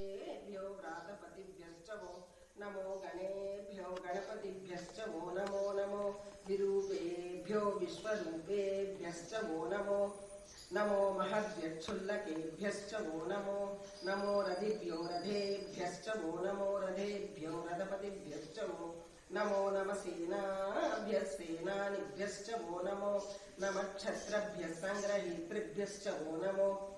గణేభ్యో వ్రాతపతిభ్యష్టవో నమో గణేభ్యో గణపతిభ్యష్టవో నమో నమో విరూపేభ్యో విశ్వరూపేభ్యష్టవో నమో నమో మహద్యక్షుల్లకేభ్యష్టవో నమో నమో రథిభ్యో రథేభ్యష్టవో నమో రథేభ్యో రథపతిభ్యష్టవో నమో నమ సేనాభ్యసేనానిభ్యష్టవో నమో నమ క్షత్రభ్య సంగ్రహీతృభ్యష్టవో నమో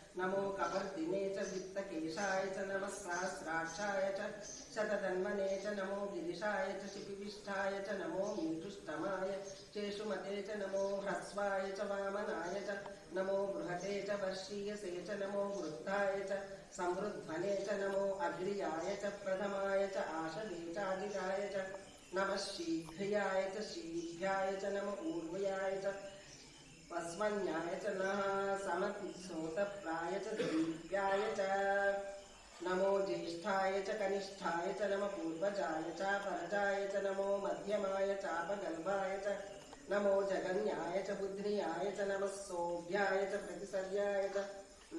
नमो कवर्दिने च वित्तकेशाय च नमः सहस्राक्षाय च शतधन्वने च नमो गिरिशाय च शिपिविष्ठाय च नमो मीतुष्टमाय चेषुमते च नमो ह्रस्वाय च वामनाय च नमो बृहते च वर्षीयसे च नमो वृद्धाय च समृद्ध्वने च नमो अग्रियाय च प्रथमाय च आशवे चागिराय च नमः शीघ्रियाय च शीघ्राय च नम ऊर्वयाय च वस्वन्याय च नः समतिसोतप्राय च दीप्याय च। नमो ज्येष्ठाय च कनिष्ठाय च नम पूर्वजाय च परजाय च नमो मध्यमाय चापगल्भाय च नमो जगन्याय च बुद्ध्रियाय च नमः सोऽभ्याय च प्रतिसर्याय च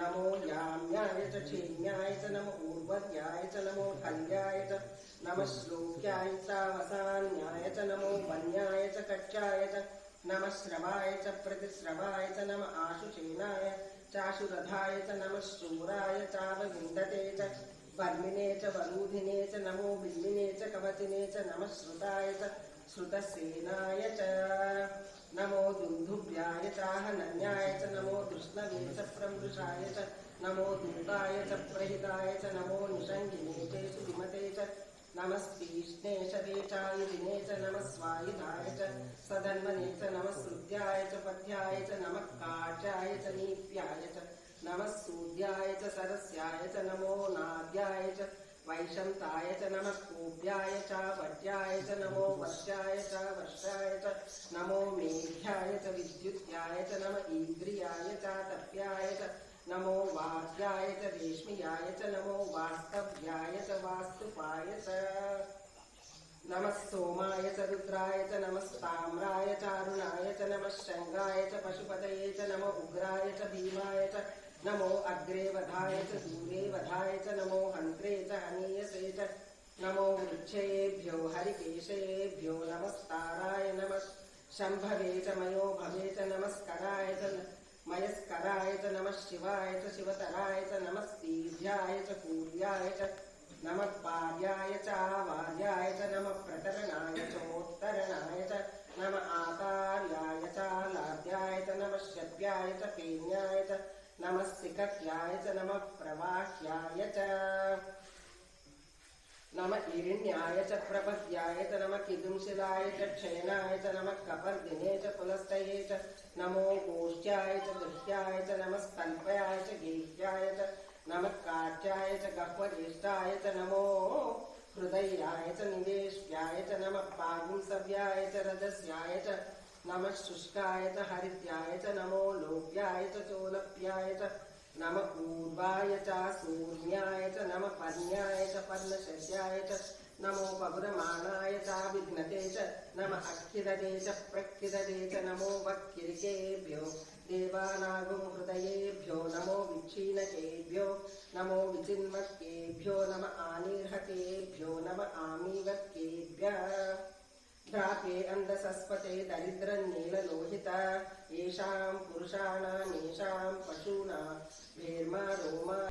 नमो याम्याय च क्षेम्याय च नम ऊर्वर्याय च नमो हल्याय च नमः श्लोक्याय चावसान्याय च नमो वन्याय च कक्षाय च नमः श्रवाय च प्रतिश्रवाय च नम आशुषेनाय चाशुरथाय च नमः शूराय चावविन्दते च, वर्मिने च, वरूधिने च, नमो बिल्लिने च, कवचिने च, नमः श्रुताय च, श्रुतसेनाय च। नमो दुन्दुभ्याय चाहनन्याय च, नमो कृष्णवे च प्रमृषाय च, नमो दूताय च, प्रहिताय च, नमो निषङ्गिने चेषु विमते च। नमस्तीष्णे शरेचायुधिने च नमः स्वायुधाय च सधन्वने च नमः श्रुत्याय च पथ्याय च नमः काट्याय च नीप्याय च नमः सूद्याय च सरस्याय च नमो नाद्याय च वैशन्ताय च नमः कोप्याय च वट्याय च नमो वर्षाय च वर्षाय च नमो मेघ्याय च विद्युत्याय च नम ईन्द्रियाय च नमो वाद्याय च रेश्मियाय च नमो वास्तव्याय च वास्तुपाय च। नमः सोमाय च रुद्राय च नमस्ताम्राय चारुणाय च नमः शङ्गाय च पशुपतये च नम उग्राय च भीमाय च नमो अग्रे वधाय च दूरे वधाय च नमो हन्त्रे च हनीयसे च नमो वृक्षेभ्यो हरिकेशेभ्यो नमस्ताराय नमः शम्भवे च मयो भवे च नमस्कराय च मयस्कराय च नमः शिवाय च शिवतराय च नमस्तीभ्याय च कूर्याय च नमः पार्याय च आवार्याय च नमः प्रतरणाय चोत्तरणाय च नम आकार्याय च लाद्याय च नमः शव्याय च पेन्याय च नमः सिकट्याय च नमः प्रवाह्याय च नम ईरिण्याय च प्रपद्याय च नम किदुंशिलाय च क्षयनाय च नमः कपर्दिने च पुलस्तये च नमो गोष्ठ्याय च गृह्याय च नमस्तल्पयाय च गेह्याय च नमः काट्याय च गह्वज्येष्ठाय च नमो हृदयाय च निवेश्याय च नमः पागुंसव्याय च रजस्याय च नमः शुष्काय च हरिद्याय च नमो लोप्याय च चोलप्याय च नम ऊर्वाय च सूर्याय च नम पर्ण्याय च पर्णशस्याय च नमो च नम च प्रखिदते च नमो वक्किरिकेभ्यो देवानागुं हृदयेभ्यो नमो विक्षीणकेभ्यो नमो विचिन्मक्केभ्यो नम आनीर्हकेभ्यो नम आमीवक्केभ्यः ध्रापे अन्धसस्पते दरिद्रनीललोहित येषाम् पुरुषाणामेषाम् पशूना भेर्मा रोमा।